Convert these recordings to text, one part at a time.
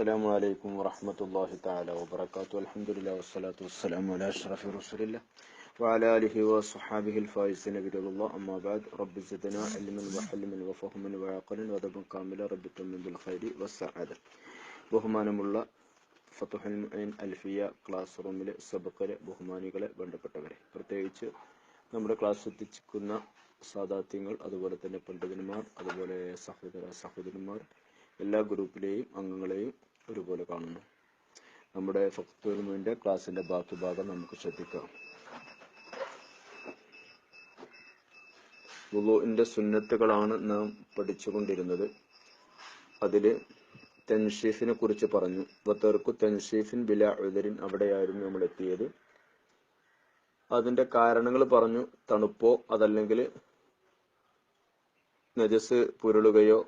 السلام عليكم ورحمة الله تعالى وبركاته الحمد لله والصلاة والسلام على أشرف رسول الله وعلى آله وصحابه الفائزين برضا الله أما بعد رب زدنا علما وحلما وفهما وعقلا وأدبا كاملا رب تمن بالخير والسعادة ബഹുമാനമുള്ള ഫത്തുഹൽ Moeen Alfiya class റൂമിലെ സബക്കിലെ ബഹുമാനികളെ ബന്ധപ്പെട്ടവരെ പ്രത്യേകിച്ച് നമ്മുടെ ക്ലാസ് എത്തിച്ചിരിക്കുന്ന സാദാത്യങ്ങൾ അതുപോലെ തന്നെ പണ്ഡിതന്മാർ അതുപോലെ സഹോദര സഹോദരന്മാർ എല്ലാ ഗ്രൂപ്പിലെയും അംഗങ്ങളെയും ഒരുപോലെ കാണുന്നു. നമ്മുടെ ഫത്തുൽമുവിന്റെ ക്ലാസിന്റെ ബാക്കി ഭാഗം നമുക്ക് ശ്രദ്ധിക്കാം. വുളുവിന്റെ സുന്നത്തുകളാണ് നാം പഠിച്ചുകൊണ്ടിരുന്നത്. അതിൽ തൻഷീഫിനെ കുറിച്ച് പറഞ്ഞു. വത്തർക്കു തൻഷീഫിൻ ബില ഉദരിൻ അവിടെയായിരുന്നു നമ്മൾ എത്തിയത്. അതിന്റെ കാരണങ്ങൾ പറഞ്ഞു. തണുപ്പോ അതല്ലെങ്കിൽ നജസ് പുരളുകയോ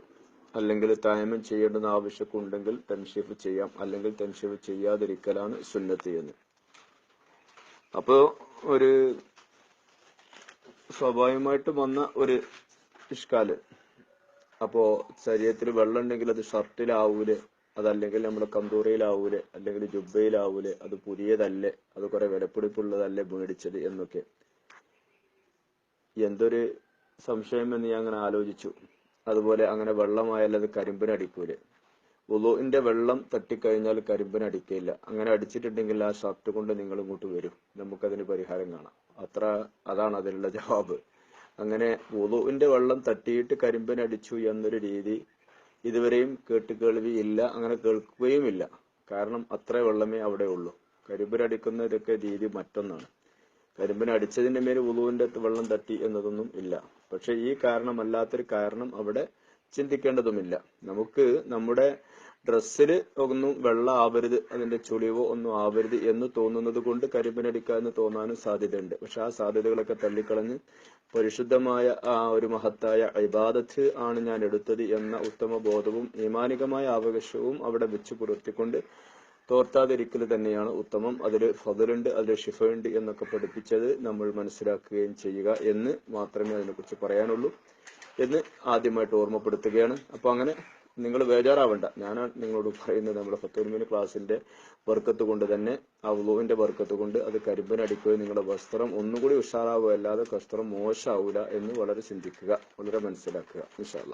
അല്ലെങ്കിൽ തായമം ചെയ്യേണ്ടുന്ന ആവശ്യമൊക്കെ ഉണ്ടെങ്കിൽ തൻഷീഫ് ചെയ്യാം അല്ലെങ്കിൽ തൻഷീഫ് ചെയ്യാതിരിക്കലാണ് സുന്നത്ത് എന്ന്. അപ്പോ ഒരു സ്വാഭാവികമായിട്ട് വന്ന ഒരു ഇഷ്കാൽ. അപ്പോ ശരീരത്തിൽ വെള്ളം ഉണ്ടെങ്കിൽ അത് ഷർട്ടിലാവൂലെ അതല്ലെങ്കിൽ നമ്മുടെ കന്തൂറയിലാവൂലെ അല്ലെങ്കിൽ ജുബയിലാവൂലെ അത് പുതിയതല്ലേ അത് കുറെ വിലപ്പിടിപ്പുള്ളതല്ലേ മേടിച്ചത് എന്നൊക്കെ. എന്തൊരു സംശയം എന്ന് ഞാൻ അങ്ങനെ ആലോചിച്ചു. അതുപോലെ അങ്ങനെ വെള്ളമായാൽ അത് കരിമ്പിന് അടിക്കൂല. ഉളുവിന്റെ വെള്ളം തട്ടിക്കഴിഞ്ഞാൽ കരിമ്പിനടിക്കില്ല അങ്ങനെ അടിച്ചിട്ടുണ്ടെങ്കിൽ ആ ഷർട്ട് കൊണ്ട് നിങ്ങൾ ഇങ്ങോട്ട് വരും. നമുക്കതിന് പരിഹാരം കാണാം. അത്ര അതാണ് അതിനുള്ള ജവാബ്. അങ്ങനെ ഉളുവിന്റെ വെള്ളം തട്ടിയിട്ട് കരിമ്പിന് അടിച്ചു എന്നൊരു രീതി ഇതുവരെയും കേട്ട് ഇല്ല. അങ്ങനെ കേൾക്കുകയും ഇല്ല കാരണം അത്ര വെള്ളമേ അവിടെ ഉള്ളൂ. കരിമ്പിനടിക്കുന്ന ഇതൊക്കെ രീതി മറ്റൊന്നാണ്. കരിമ്പിന് അടിച്ചതിന്റെ മേൽ ഉളുവിന്റെ വെള്ളം തട്ടി എന്നതൊന്നും ഇല്ല. പക്ഷെ ഈ കാരണമല്ലാത്തൊരു കാരണം അവിടെ ചിന്തിക്കേണ്ടതുമില്ല. നമുക്ക് നമ്മുടെ ഡ്രസ്സിൽ ഒന്നും വെള്ളം ആവരുത് അതിന്റെ ചുളിവോ ഒന്നും ആവരുത് എന്ന് തോന്നുന്നത് കൊണ്ട് കരിമ്പനടിക്കുക എന്ന് തോന്നാനും സാധ്യതയുണ്ട്. പക്ഷെ ആ സാധ്യതകളൊക്കെ തള്ളിക്കളഞ്ഞ് പരിശുദ്ധമായ ആ ഒരു മഹത്തായ ഇബാദത്ത് ആണ് ഞാൻ എടുത്തത് എന്ന ഉത്തമ ബോധവും ഈമാനികമായ അവകാശവും അവിടെ വെച്ച് പുലർത്തിക്കൊണ്ട് തോർത്താതിരിക്കൽ തന്നെയാണ് ഉത്തമം. അതിൽ ഫതലുണ്ട് അതിൽ ഷിഫയുണ്ട് എന്നൊക്കെ പഠിപ്പിച്ചത് നമ്മൾ മനസ്സിലാക്കുകയും ചെയ്യുക എന്ന് മാത്രമേ അതിനെക്കുറിച്ച് പറയാനുള്ളൂ എന്ന് ആദ്യമായിട്ട് ഓർമ്മപ്പെടുത്തുകയാണ്. അപ്പൊ അങ്ങനെ നിങ്ങൾ ബേജാറാവണ്ട. ഞാനാണ് നിങ്ങളോട് പറയുന്നത് നമ്മുടെ ഫത്തോൽമിന് ക്ലാസിന്റെ വർക്കത്ത് കൊണ്ട് തന്നെ ആ ഉളുവിന്റെ വർക്കത്ത് കൊണ്ട് അത് കരിമ്പനടിക്കുകയും നിങ്ങളുടെ വസ്ത്രം ഒന്നുകൂടി ഉഷാറാവുക അല്ലാതെ വസ്ത്രം മോശമാവൂല എന്ന് വളരെ ചിന്തിക്കുക വളരെ മനസ്സിലാക്കുക ഇൻഷാല്ല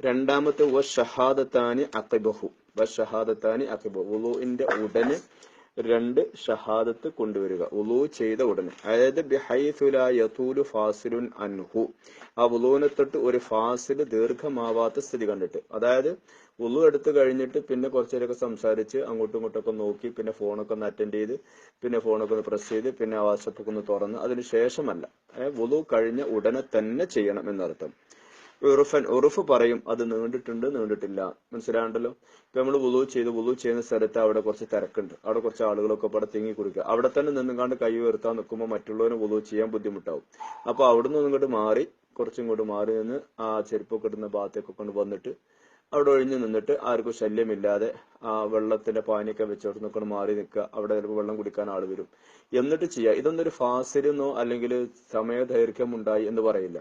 രണ്ടാമത്തെ വ ഷഹാദത്താന് അക്കിബഹു ഷഹാദത്താനി അക്കിബഹു ഉളുവിന്റെ ഉടനെ രണ്ട് ഷഹാദത്ത് കൊണ്ടുവരിക. ഉളു ചെയ്ത ഉടനെ. അതായത് ഫാസിലുൻ അൻഹു. ആ ഉളുവിനെ തൊട്ട് ഒരു ഫാസിൽ ദീർഘമാവാത്ത സ്ഥിതി കണ്ടിട്ട്. അതായത് ഉളു എടുത്തു കഴിഞ്ഞിട്ട് പിന്നെ കുറച്ചേരൊക്കെ സംസാരിച്ച് അങ്ങോട്ടും ഇങ്ങോട്ടൊക്കെ നോക്കി പിന്നെ ഫോണൊക്കെ ഒന്ന് അറ്റൻഡ് ചെയ്ത് പിന്നെ ഫോണൊക്കെ ഒന്ന് പ്രസ് ചെയ്ത് പിന്നെ വാട്സപ്പൊക്കെ ഒന്ന് തുറന്ന്. അതിന് ശേഷമല്ല. ഉളു കഴിഞ്ഞ ഉടനെ തന്നെ ചെയ്യണം എന്നർത്ഥം. ഉറുഫൻ ഉറുഫ് പറയും അത് നീണ്ടിട്ടുണ്ട് നീണ്ടിട്ടില്ല. മനസ്സിലാണ്ടല്ലോ ഇപ്പൊ നമ്മൾ വുളു ചെയ്ത് വുളു ചെയ്യുന്ന സ്ഥലത്ത് അവിടെ കുറച്ച് തിരക്കുണ്ട്. അവിടെ കുറച്ച് ആളുകളൊക്കെ അവിടെ തിങ്ങി കുടിക്കുക. അവിടെ തന്നെ നിന്നുകാണ്ട് കൈ ഉയർത്താൻ നിൽക്കുമ്പോൾ മറ്റുള്ളവന് വുളു ചെയ്യാൻ ബുദ്ധിമുട്ടാവും. അപ്പൊ അവിടെ നിന്ന് ഇങ്ങോട്ട് മാറി കുറച്ചിങ്ങോട്ട് മാറി നിന്ന് ആ ചെരുപ്പൊക്കെ ഇടുന്ന ഭാഗത്തേക്ക് കൊണ്ട് വന്നിട്ട് അവിടെ ഒഴിഞ്ഞു നിന്നിട്ട് ആർക്കും ശല്യമില്ലാതെ ആ വെള്ളത്തിന്റെ പാനിയൊക്കെ വെച്ചോട്ട് നിൽക്കണം മാറി നിൽക്കുക. അവിടെ ചിലപ്പോൾ വെള്ളം കുടിക്കാൻ ആൾ വരും. എന്നിട്ട് ചെയ്യുക ഇതൊന്നും ഒരു ഫാസിലെന്നോ അല്ലെങ്കിൽ സമയദൈർഘ്യം ഉണ്ടായി എന്ന് പറയില്ല.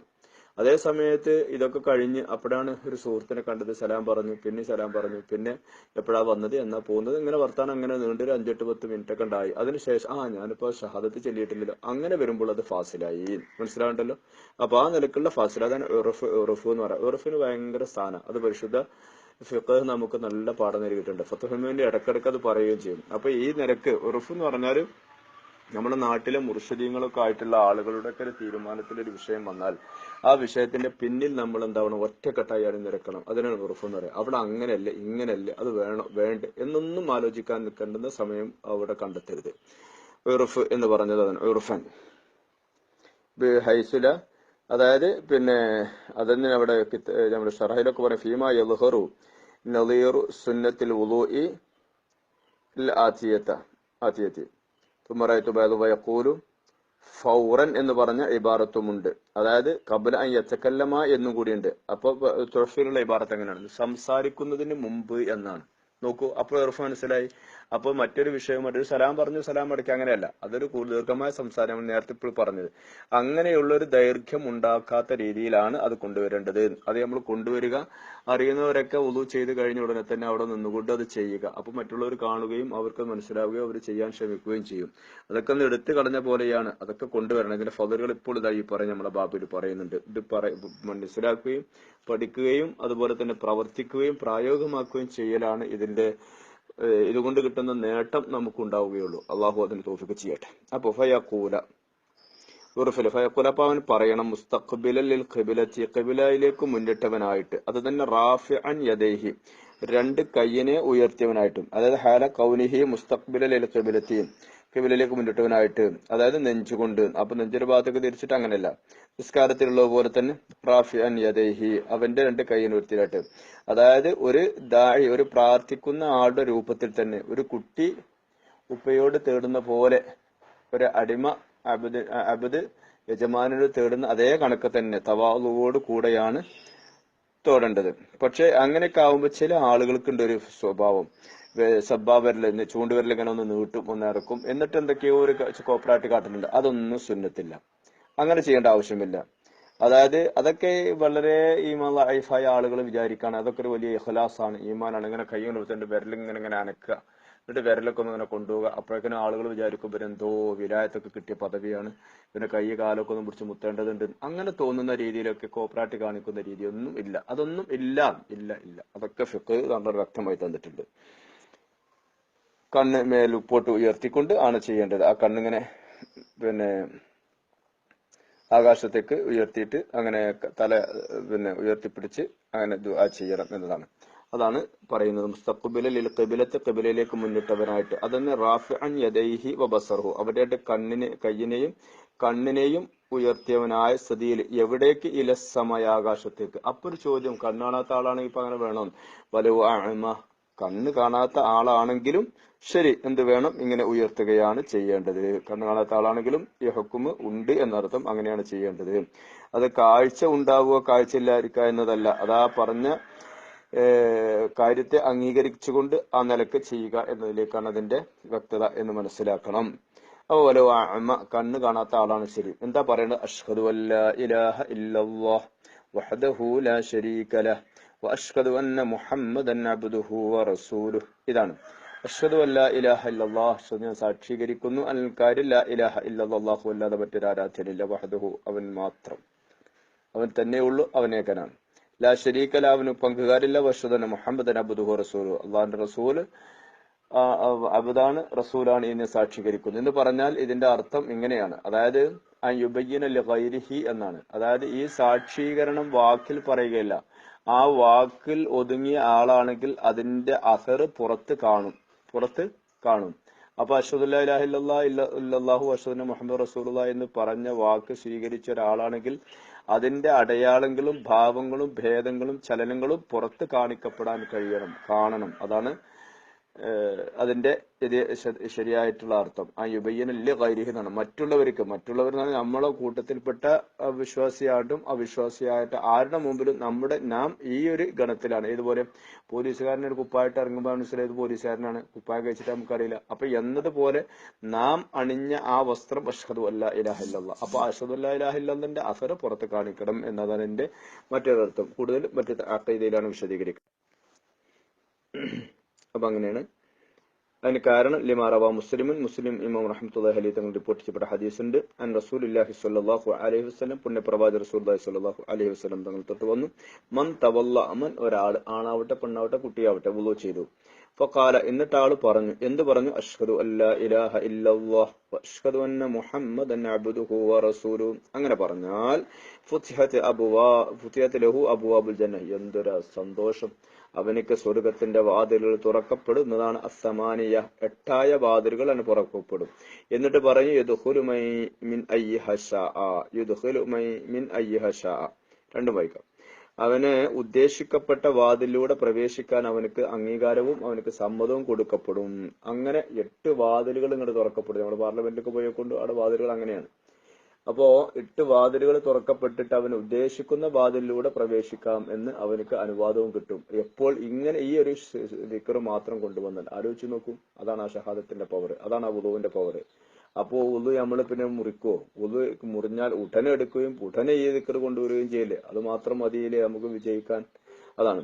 അതേ സമയത്ത് ഇതൊക്കെ കഴിഞ്ഞ് അപ്പോഴാണ് ഒരു സുഹൃത്തിനെ കണ്ടത് സലാം പറഞ്ഞു പിന്നെ സലാം പറഞ്ഞു പിന്നെ എപ്പോഴാ വന്നത് എന്നാ പോകുന്നത്? ഇങ്ങനെ വർത്താനം അങ്ങനെ നീണ്ടൊരു അഞ്ചെട്ട് പത്ത് മിനിറ്റ് ഒക്കെ ഉണ്ടായി. അതിനുശേഷം ആ ഞാനിപ്പോ ഷഹാദത്ത് ചെല്ലിയിട്ടില്ലല്ലോ. അങ്ങനെ വരുമ്പോൾ അത് ഫാസിലായി. മനസ്സിലാവണ്ടല്ലോ? അപ്പൊ ആ നിലക്കുള്ള ഫാസിലാതാണ് ഉറഫ് ഉറഫ് എന്ന് പറയാം. ഉറഫിന് ഭയങ്കര സ്ഥാനം. അത് പരിശുദ്ധ ഫിഖ് നമുക്ക് നല്ല പാഠം നൽകിയിട്ടുണ്ട്. ഫത്തുഹിമിന്റെ ഇടക്കിടക്ക് അത് പറയുകയും ചെയ്യും. അപ്പൊ ഈ നിരക്ക് ഉറഫ് എന്ന് പറഞ്ഞാൽ നമ്മുടെ നാട്ടിലെ മുർഷദീങ്ങളൊക്കെ ആയിട്ടുള്ള ആളുകളുടെ ഒക്കെ ഒരു തീരുമാനത്തിൽ ഒരു വിഷയം വന്നാൽ ആ വിഷയത്തിന്റെ പിന്നിൽ നമ്മൾ എന്താവണം? ഒറ്റക്കെട്ടായി അണിനിരക്കണം അതിനാണ് ഉറഫ് എന്ന് പറയുക. അവിടെ അങ്ങനെയല്ലേ ഇങ്ങനെയല്ലേ അത് വേണം വേണ്ട എന്നൊന്നും ആലോചിക്കാൻ നിൽക്കേണ്ടുന്ന സമയം അവിടെ കണ്ടെത്തരുത്. ഉറുഫ് എന്ന് പറഞ്ഞത് അതാണ്. ഉറുഫൻ. ഹൈസുല. അതായത് പിന്നെ അതന്നെ അവിടെ നമ്മുടെ ഷറഹിലൊക്കെ പറയും ഫീമ യൽഹറു നദീറു സുന്നത്തിൽ ഉലൂഇ ആത്തിയത്ത ആത്തിയത്തി തുമറായിട്ട് വയക്കൂലും ഫൗറൻ എന്ന് പറഞ്ഞ ഇബാറത്തുമുണ്ട്. അതായത് കബല യച്ചക്കല്ലമ എന്നും കൂടിയുണ്ട്. അപ്പൊ തുറഫിലുള്ള ഇബാറത്ത് എങ്ങനെയാണ്? സംസാരിക്കുന്നതിന് മുമ്പ് എന്നാണ്. നോക്കൂ അപ്പോൾ ഇറഫ് മനസ്സിലായി? അപ്പോൾ മറ്റൊരു വിഷയം മറ്റൊരു സലാം പറഞ്ഞു സലാം അടയ്ക്കുക അങ്ങനെയല്ല. അതൊരു ദീർഘമായ സംസാരം നേരത്തെ ഇപ്പോൾ പറഞ്ഞത്. അങ്ങനെയുള്ള ഒരു ദൈർഘ്യം ഉണ്ടാക്കാത്ത രീതിയിലാണ് അത് കൊണ്ടുവരേണ്ടത്. അത് നമ്മൾ കൊണ്ടുവരിക അറിയുന്നവരൊക്കെ ഉളു ചെയ്ത് കഴിഞ്ഞ ഉടനെ തന്നെ അവിടെ നിന്നുകൊണ്ട് അത് ചെയ്യുക. അപ്പൊ മറ്റുള്ളവർ കാണുകയും അവർക്ക് മനസ്സിലാവുകയും അവർ ചെയ്യാൻ ശ്രമിക്കുകയും ചെയ്യും. അതൊക്കെ ഒന്ന് എടുത്തു കളഞ്ഞ പോലെയാണ് അതൊക്കെ കൊണ്ടുവരണം. ഇതിന്റെ ഫലറുകൾ ഇപ്പോൾ ഇതായി പറയും നമ്മളെ ഇത് പറയുന്നുണ്ട്. ഇത് മനസ്സിലാക്കുകയും പഠിക്കുകയും അതുപോലെ തന്നെ പ്രവർത്തിക്കുകയും പ്രായോഗികമാക്കുകയും ചെയ്യലാണ് ഇതിന്റെ ഇതുകൊണ്ട് കിട്ടുന്ന നേട്ടം നമുക്ക് ഉണ്ടാവുകയുള്ളൂ അള്ളാഹു അതിന് തോഫിക്ക് ചെയ്യട്ടെ. അപ്പൊ ഫയക്കൂല. ഉറുഫിൽ ഫയക്കൂല അപ്പൊ അവൻ പറയണം മുസ്തഖ്ബിലിൽ ഖിബിലത്തി ഖിബിലയിലേക്ക് മുന്നിട്ടവനായിട്ട്. അത് തന്നെ റാഫി അൻ യദേഹി. രണ്ട് കയ്യിനെ ഉയർത്തിയവനായിട്ടും അതായത് ഹാല കൗനിഹി മുസ്തഖ്ബിലിൽ ഖിബിലത്തിയും കിബിലേക്ക് മുന്നിട്ടവനായിട്ട് അതായത് നെഞ്ചുകൊണ്ട് അപ്പൊ നെഞ്ചൊരു ഭാഗത്തേക്ക് തിരിച്ചിട്ട് അങ്ങനെയല്ല. നിസ്കാരത്തിലുള്ള പോലെ തന്നെ റാഫി അൻ യദേഹി അവന്റെ രണ്ട് കൈയിന് ഉയർത്തിയിട്ട് അതായത് ഒരു ദാഴി ഒരു പ്രാർത്ഥിക്കുന്ന ആളുടെ രൂപത്തിൽ തന്നെ ഒരു കുട്ടി ഉപ്പയോട് തേടുന്ന പോലെ ഒരു അടിമ അബുദ് അബദ് യജമാനോട് തേടുന്ന അതേ കണക്ക് തന്നെ തവാളുവോട് കൂടെയാണ് തോടേണ്ടത്. പക്ഷെ അങ്ങനെയൊക്കെ ആവുമ്പോൾ ചില ആളുകൾക്കുണ്ട് ഒരു സ്വഭാവം. സബ്ബാവരൽ ചൂണ്ടുവരൽ ഇങ്ങനെ ഒന്ന് നീട്ടും ഒന്ന് ഇറക്കും. എന്നിട്ട് എന്തൊക്കെയോ ഒരു കോപ്പറായിട്ട് കാട്ടുന്നുണ്ട് അതൊന്നും സുന്നത്തില്ല. അങ്ങനെ ചെയ്യേണ്ട ആവശ്യമില്ല. അതായത് അതൊക്കെ വളരെ ഈമാൻ ലൈഫായ ആളുകൾ വിചാരിക്കാണ്. അതൊക്കെ ഒരു വലിയ ഇഖലാസാണ് ഈമാനാണ്. ഇങ്ങനെ കൈ കൊണ്ട് വിരലിങ്ങനെ ഇങ്ങനെ അനക്കുക. എന്നിട്ട് വിരലൊക്കെ ഒന്ന് ഇങ്ങനെ കൊണ്ടുപോകുക അപ്പോഴേക്കും ആളുകൾ വിചാരിക്കും എന്തോ വിലായത്തൊക്കെ കിട്ടിയ പദവിയാണ്. പിന്നെ കൈ കാലൊക്കെ ഒന്ന് പിടിച്ച് മുത്തേണ്ടതുണ്ട്. അങ്ങനെ തോന്നുന്ന രീതിയിലൊക്കെ കോപ്പറായിട്ട് കാണിക്കുന്ന രീതിയൊന്നും ഇല്ല. അതൊന്നും ഇല്ല. ഇല്ല ഇല്ല. അതൊക്കെ ഫിക്ക് നമ്മൾ വ്യക്തമായി തന്നിട്ടുണ്ട്. കണ്ണ് മേൽ ഉപ്പോട്ട് ഉയർത്തിക്കൊണ്ട് ആണ് ചെയ്യേണ്ടത്. ആ കണ്ണിങ്ങനെ പിന്നെ ആകാശത്തേക്ക് ഉയർത്തിയിട്ട് അങ്ങനെ തല പിന്നെ ഉയർത്തിപ്പിടിച്ച് അങ്ങനെ ദുആ ചെയ്യണം എന്നതാണ്. അതാണ് പറയുന്നത്. മുസ്തഖ്ബിലിൽ ഖിബിലത്ത് ഖിബിലയിലേക്ക് മുന്നിട്ടവനായിട്ട്. അതന്നെ റാഫി യദൈഹി വബസർഹു. അവരുടെ കണ്ണിനെ കയ്യിനെയും കണ്ണിനെയും ഉയർത്തിയവനായ സ്ഥിതിയിൽ എവിടേക്ക്? ഇലസമയ ആകാശത്തേക്ക് അപ്പൊ ഒരു ചോദ്യം കണ്ണാണാത്ത ആളാണെങ്കിൽ ഇപ്പൊ അങ്ങനെ വേണം? വലു അഅമ. കണ്ണ് കാണാത്ത ആളാണെങ്കിലും ശരി എന്ത് വേണം? ഇങ്ങനെ ഉയർത്തുകയാണ് ചെയ്യേണ്ടത്. കണ്ണ് കാണാത്ത ആളാണെങ്കിലും ഈ ഹുക്കുമ് ഉണ്ട് എന്നർത്ഥം അങ്ങനെയാണ് ചെയ്യേണ്ടത്. അത് കാഴ്ച ഉണ്ടാവുക കാഴ്ച ഇല്ലാതിരിക്കുക എന്നതല്ല. അതാ പറഞ്ഞ കാര്യത്തെ അംഗീകരിച്ചുകൊണ്ട് ആ നിലയ്ക്ക് ചെയ്യുക എന്നതിലേക്കാണ് അതിന്റെ വ്യക്തത എന്ന് മനസ്സിലാക്കണം. അതുപോലെ അമ്മ കണ്ണ് കാണാത്ത ആളാണ് ശരി. എന്താ പറയുന്നത് അഷ്ഹദു ഇല്ലല്ലാഹ് വഹദഹു ലാ അന്ന മുഹമ്മദൻ അബ്ദുഹു ഇതാണ്. അഷ്ഹദു ഞാൻ സാക്ഷീകരിക്കുന്നു. അൽ ഇലാഹ ഇല്ലല്ലാഹു അല്ലാതെ മറ്റൊരു ആരാധ്യനില്ല. വഹദഹു അവൻ മാത്രം. അവൻ തന്നെയുള്ളൂ അവനേകനാണ്. ലാ ഷരീഖ് അലാവിന് പങ്കുകാരില്ല. വഷുദന മുഹമ്മദൻ അബുദുഹു റസൂലു. അള്ളാഹിന്റെ ആ, അബുദാണ് റസൂലാണ് എന്നെ സാക്ഷീകരിക്കുന്നു എന്ന് പറഞ്ഞാൽ ഇതിന്റെ അർത്ഥം ഇങ്ങനെയാണ്. അതായത് ആ യുബയ്യന ലൈരിഹി എന്നാണ്. അതായത് ഈ സാക്ഷീകരണം വാക്കിൽ പറയുകയില്ല. ആ വാക്കിൽ ഒതുങ്ങിയ ആളാണെങ്കിൽ അതിന്റെ അസർ പുറത്ത് കാണും. പുറത്ത് കാണും. അപ്പൊ അഷ്ഹദുല്ലാ ഇലാഹ ഇല്ലല്ലാ ഇല്ല- ഇല്ലല്ലാഹു അഷ്ഹദുന മുഹമ്മദ് റസൂലുള്ള എന്ന് പറഞ്ഞ വാക്ക് സ്വീകരിച്ച ഒരാളാണെങ്കിൽ അതിന്റെ അടയാളങ്ങളും ഭാവങ്ങളും ഭേദങ്ങളും ചലനങ്ങളും പുറത്ത് കാണിക്കപ്പെടാൻ കഴിയണം കാണണം. അതാണ് അതിന്റെ ശരിയായിട്ടുള്ള അർത്ഥം. ആ യുബയ്യനല്ല കൈരിഹി എന്നാണ്. മറ്റുള്ളവർക്ക് മറ്റുള്ളവർ എന്ന് നമ്മളെ കൂട്ടത്തിൽപ്പെട്ട വിശ്വാസിയായിട്ടും അവിശ്വാസിയായിട്ട് ആരുടെ മുമ്പിലും നമ്മുടെ നാം ഈ ഒരു ഗണത്തിലാണ്. ഇതുപോലെ പോലീസുകാരൻ ഒരു കുപ്പായിട്ട് ഇറങ്ങുമ്പോൾ മനസ്സിലായത് പോലീസുകാരനാണ്. കുപ്പായ കഴിച്ചിട്ട് നമുക്കറിയില്ല. അപ്പൊ എന്നതുപോലെ നാം അണിഞ്ഞ ആ വസ്ത്രം അഷ്ഹദു അല്ല ഇലാഹ ഇല്ലല്ലാ. അപ്പൊ അഷ്ഹദു അല്ല ഇലാഹ ഇല്ലന്റെ അസറ് പുറത്ത് കാണിക്കണം എന്നതാണ് എന്റെ മറ്റൊരർത്ഥം. കൂടുതൽ മറ്റു അക്കൈതയിലാണ് വിശദീകരിക്കുന്നത്. അപ്പൊ അങ്ങനെയാണ്. അതിന് കാരണം ലിമാറവ മുസ്ലിമുൻ മുസ്ലിം ഇമാം റഹ്മത്തുല്ലാഹി അലൈഹി തങ്ങൾ റിപ്പോർട്ട് ചെയ്യപ്പെട്ട ഹദീസ് ഉണ്ട് അൻ റസൂൽ ഇല്ലാഹി സ്വല്ലല്ലാഹു അലൈഹി വസ്ലം പുണ്യപ്രവാചകർ റസൂലുള്ളാഹി സ്വല്ലല്ലാഹു അലൈഹി വസ്ലം തങ്ങൾ തൊട്ട് വന്നു. മൻ തവല്ല അമൻ ഒരാൾ ആണാവട്ടെ പെണ്ണാവട്ടെ കുട്ടിയാവട്ടെ വുളു ചെയ്തു. ഫഖാല എന്നിട്ട് ആൾ പറഞ്ഞു എന്ത് പറഞ്ഞു? അഷ്ഹദു അല്ലാ ഇലാഹ ഇല്ലല്ലാഹ് അഷ്ഹദു അന്ന മുഹമ്മദൻ അബ്ദുഹു റസൂലു. അങ്ങനെ പറഞ്ഞാൽ ഫുത്തിഹത്ത് അബുവാ ഫുത്തിഹത്ത് ലഹു അബുവാബുൽ ജന്ന എന്തൊരു സന്തോഷം. അവനിക്ക് സ്വർഗത്തിന്റെ വാതിലുകൾ തുറക്കപ്പെടുന്നതാണ് അസമാനിയ എട്ടായ വാതിലുകൾ അവന് പുറക്കപ്പെടും എന്നിട്ട് പറഞ്ഞു യുദ്ഹുലുമൈ മിൻ. യുദ്ഹുലുമൈ മിൻ. രണ്ടും വായിക്കാം അവന് ഉദ്ദേശിക്കപ്പെട്ട വാതിലൂടെ പ്രവേശിക്കാൻ അവനക്ക് അംഗീകാരവും അവനക്ക് സമ്മതവും കൊടുക്കപ്പെടും അങ്ങനെ എട്ട് വാതിലുകൾ ഇങ്ങോട്ട് തുറക്കപ്പെടും നമ്മുടെ പാർലമെന്റിലൊക്കെ പോയിക്കൊണ്ട് അവിടെ വാതിലുകൾ അങ്ങനെയാണ് അപ്പോ എട്ട് വാതിലുകൾ തുറക്കപ്പെട്ടിട്ട് അവൻ ഉദ്ദേശിക്കുന്ന വാതിലിലൂടെ പ്രവേശിക്കാം എന്ന് അവനക്ക് അനുവാദവും കിട്ടും. എപ്പോൾ ഇങ്ങനെ ഈ ഒരു ദിക്കർ മാത്രം കൊണ്ടുവന്നാൽ ആലോചിച്ച് നോക്കൂ. അതാണ് ആ ഷഹാദത്തിന്റെ പവർ അതാണ് ആ ഉദുവിന്റെ പവർ അപ്പോ ഉദു നമ്മൾ പിന്നെ മുറിക്കുവോ ഉദു മുറിഞ്ഞാൽ ഉടനെ എടുക്കുകയും ഉടനെ ഈ ദിക്കർ കൊണ്ടുവരികയും ചെയ്യില്ലേ? അത് മാത്രം മതിയില്ലേ നമുക്ക് വിജയിക്കാൻ? അതാണ്.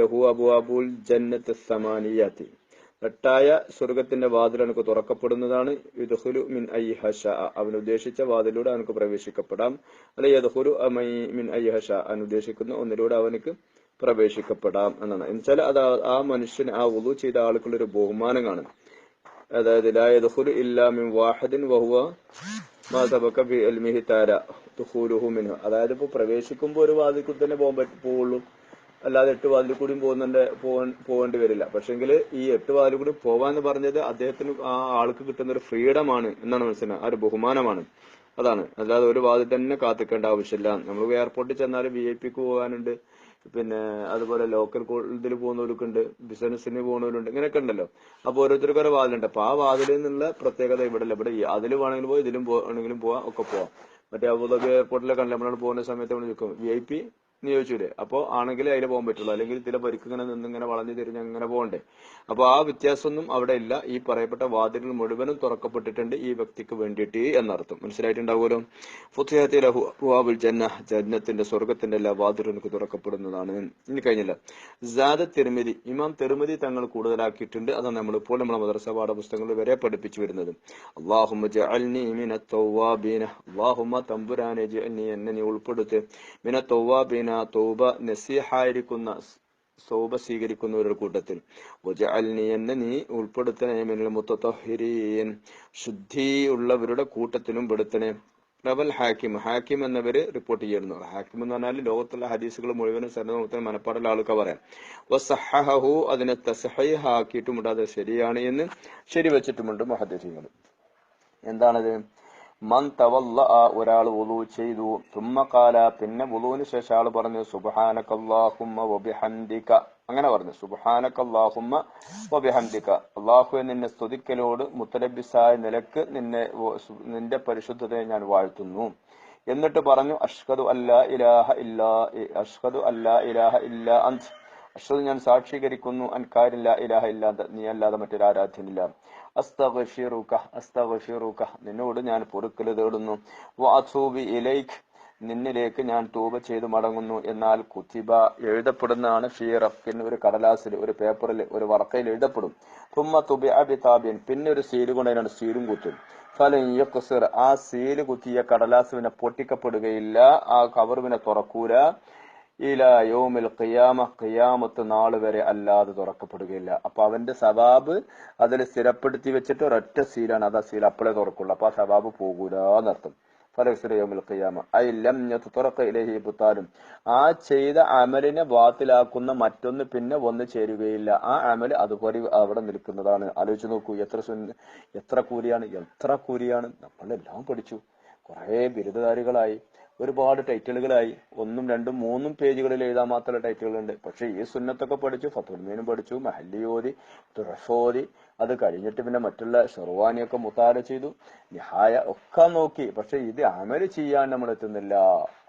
ലഹു അബു അബുഅബുൽ ജന്നത്ത് സമാനിയാത്തി. എട്ടായ സ്വർഗത്തിന്റെ വാതിൽ അവനക്ക് തുറക്കപ്പെടുന്നതാണ്. യുദ്ഹുലു മിൻ ഐ ഹഷ അവൻ ഉദ്ദേശിച്ച വാതിലൂടെ അവനക്ക് പ്രവേശിക്കപ്പെടാം. അല്ലെ യദ്ഹുലു മിൻ ഹഷ അവൻ ഉദ്ദേശിക്കുന്ന ഒന്നിലൂടെ അവനക്ക് പ്രവേശിക്കപ്പെടാം എന്നാണ്. എന്നുവെച്ചാൽ അത് ആ- മനുഷ്യൻ ആ ഉളു ചെയ്ത ആൾക്കുള്ളൊരു ബഹുമാനം കാണും അതായത് ലാ യദ്ഖുലു ഇല്ലാ മിൻ വാഹദിൻ വഹുവ അതായത് ഇപ്പൊ പ്രവേശിക്കുമ്പോ ഒരു വാതിൽക്കുൽ തന്നെ പോകാൻ പറ്റ പോവുള്ളൂ. അല്ലാതെ എട്ട് വാതിൽ കൂടിയും പോകുന്നുണ്ട് പോകേണ്ടി വരില്ല. പക്ഷെങ്കിൽ ഈ എട്ട് വാതിൽ കൂടി പോവാന്ന് പറഞ്ഞത് അദ്ദേഹത്തിന് ആ ആൾക്ക് കിട്ടുന്ന ഒരു ഫ്രീഡമാണ് എന്നാണ് മനസ്സിലാക്കുന്നത് ആ ഒരു ബഹുമാനമാണ്. അതാണ്. അല്ലാതെ ഒരു വാതിൽ തന്നെ കാത്തിക്കേണ്ട ആവശ്യമില്ല. നമ്മൾ എയർപോർട്ടിൽ ചെന്നാൽ വി ഐ പിക്ക് പോകാനുണ്ട് പിന്നെ അതുപോലെ ലോക്കൽ ഇതിൽ പോകുന്നവർക്ക് ഉണ്ട് ബിസിനസ്സിന് പോകുന്നവരുണ്ട് ഇങ്ങനെയൊക്കെ ഉണ്ടല്ലോ. അപ്പൊ ഓരോരുത്തർക്കും ഓരോ വാതിലുണ്ട്. അപ്പൊ ആ വാതിലിൽ നിന്നുള്ള പ്രത്യേകത ഇവിടെ അല്ല ഇവിടെ അതിൽ വേണമെങ്കിലും പോയി ഇതിലും വേണമെങ്കിലും പോവാം ഒക്കെ പോവാം. മറ്റേ അബുദാബി എയർപോർട്ടിലൊക്കെ നമ്മളോട് പോകുന്ന സമയത്ത് നമ്മൾ നിൽക്കും വി ഐ പി എന്ന് അപ്പൊ ആണെങ്കിൽ അതിൽ പോകാൻ പറ്റുള്ളൂ. അല്ലെങ്കിൽ ഇതിലെ പരിക്ക് ഇങ്ങനെ നിന്ന് ഇങ്ങനെ വളഞ്ഞു തിരിഞ്ഞ് അങ്ങനെ പോകണ്ടേ? അപ്പൊ ആ വ്യത്യാസമൊന്നും അവിടെ ഇല്ല. ഈ പറയപ്പെട്ട വാതിലുകൾ മുഴുവനും തുറക്കപ്പെട്ടിട്ടുണ്ട് ഈ വ്യക്തിക്ക് വേണ്ടിയിട്ട് എന്നർത്ഥം. മനസ്സിലായിട്ടുണ്ടാവുമല്ലോ? ജന്ന ജന്നത്തിന്റെ സ്വർഗത്തിന്റെ എല്ലാ വാതിലും എനിക്ക് തുറക്കപ്പെടുന്നതാണ്. ഇനി കഴിഞ്ഞില്ല. ജാദ തിരുമതി. ഇമാം തിരുമതി തങ്ങൾ കൂടുതലാക്കിയിട്ടുണ്ട്. അതാണ് നമ്മളിപ്പോൾ നമ്മുടെ മദ്രസ പാഠപുസ്തകങ്ങൾ വരെ പഠിപ്പിച്ചു വരുന്നത്. അള്ളാഹുമ്മ തമ്പുരാനെ എന്നെ നീ ഉൾപ്പെടുത്ത്. മിന തൗവാബീന തൗബ നസീഹായിരിക്കുന്ന സൗബ സ്വീകരിക്കുന്നവരുടെ കൂട്ടത്തിൽ. എന്നെ നീ ഉൾപ്പെടുത്തണേ മിനൽ മുത്തത്തഹിരീൻ ശുദ്ധിയുള്ളവരുടെ കൂട്ടത്തിലും പെടുത്തണേ. റബൽ ഹാക്കിം. ഹാക്കിം എന്നവര് റിപ്പോർട്ട് ചെയ്യുന്നു. ഹാക്കിം എന്ന് പറഞ്ഞാൽ ലോകത്തുള്ള ഹദീസുകൾ മുഴുവനും സന്നദ്ധത്തിന് മനപ്പാടുള്ള ആൾക്ക് പറയാം. വസഹഹു അതിനെ തസഹയാക്കിയിട്ടുമുണ്ട് അത് ശരിയാണ് എന്ന് ശരിവെച്ചിട്ടുമുണ്ട് മഹദീസുകൾ എന്താണത്? ഒരാൾ വുളു ചെയ്തു. തുമ്മക്കാല പിന്നെ വുളുവിന് ശേഷം ആൾ പറഞ്ഞു സുബഹാനക്കല്ലാഹുമ്മ വബിഹംദിക. അങ്ങനെ പറഞ്ഞു സുബഹാനക്കല്ലാഹുമ്മ വബിഹംദിക. അള്ളാഹു നിന്നെ സ്തുതിക്കലോട് മുത്തലബിസായ നിലയ്ക്ക് നിന്നെ നിന്റെ പരിശുദ്ധതയെ ഞാൻ വാഴ്ത്തുന്നു. എന്നിട്ട് പറഞ്ഞു അഷ്ഹദു അല്ലാ ഇലാഹ ഇല്ലാ അഷ്ഹദു അല്ലാ ഇലാഹ ഇല്ലാ അന്ത് അഷ്ഹദു ഞാൻ സാക്ഷീകരിക്കുന്നു അൻകാരില്ല ഇലാഹ ഇല്ലാതെ നീ അല്ലാതെ മറ്റൊരു ആരാധ്യനില്ല. അസ്തഗ്ഫിറുക അസ്തഗ്ഫിറുക. നിന്നോട് ഞാൻ പൊറുക്കൽ തേടുന്നു. വഅതൂബി ഇലൈക്. നിന്നിലേക്ക് ഞാൻ തൂബ ചെയ്തു മടങ്ങുന്നു. എന്നാൽ കുത്തിബ എഴുതപ്പെടുന്നതാണ് ഫീ ഒരു കടലാസിൽ ഒരു പേപ്പറിൽ ഒരു വർക്കയിൽ എഴുതപ്പെടും. തുമ്മ തുബി അബിതാബിൻ പിന്നെ ഒരു സീൽ കൊണ്ട് അതിനാണ് സീലും കുത്തും. യഖ്സിർ. ആ സീൽ കുത്തിയ കടലാസ് പിന്നെ പൊട്ടിക്കപ്പെടുകയില്ല. ആ കവർ പിന്നെ തുറക്കൂല. ഇല യോമിൽ ഖിയാമ ഖിയാമത്ത് നാൾ വരെ അല്ലാതെ തുറക്കപ്പെടുകയില്ല. അപ്പൊ അവന്റെ സവാബ് അതിൽ സ്ഥിരപ്പെടുത്തി വെച്ചിട്ട് ഒരൊറ്റ സീലാണ് അത് സീൽ അപ്പോഴേ തുറക്കുള്ളൂ. അപ്പൊ ആ സവാബ് പോകൂല എന്നർത്ഥം ഫലക്സിര ഖിയാമ. ഐ ലം ആ ചെയ്ത അമലിനെ വാത്തിലാക്കുന്ന മറ്റൊന്ന് പിന്നെ വന്നു ചേരുകയില്ല. ആ അമൽ അതുപോലെ അവിടെ നിൽക്കുന്നതാണ്. ആലോചിച്ച് നോക്കൂ എത്ര എത്ര കൂലിയാണ് എത്ര കൂലിയാണ്. നമ്മളെല്ലാം പഠിച്ചു. കുറെ ബിരുദധാരികളായി. ഒരുപാട് ടൈറ്റിലുകളായി ഒന്നും രണ്ടും മൂന്നും പേജുകളിൽ എഴുതാൻ മാത്രമുള്ള ടൈറ്റിലുകളുണ്ട് പക്ഷെ ഈ സുന്നത്തൊക്കെ പഠിച്ചു ഫത്തുൽമീനും പഠിച്ചു മഹല്ലിയോതി തുറഫോതി അത് കഴിഞ്ഞിട്ട് പിന്നെ മറ്റുള്ള ഷെർവാനിയൊക്കെ മുത്താര ചെയ്തു നിഹായ ഒക്കെ നോക്കി. പക്ഷെ ഇത് അമൽ ചെയ്യാൻ നമ്മൾ എത്തുന്നില്ല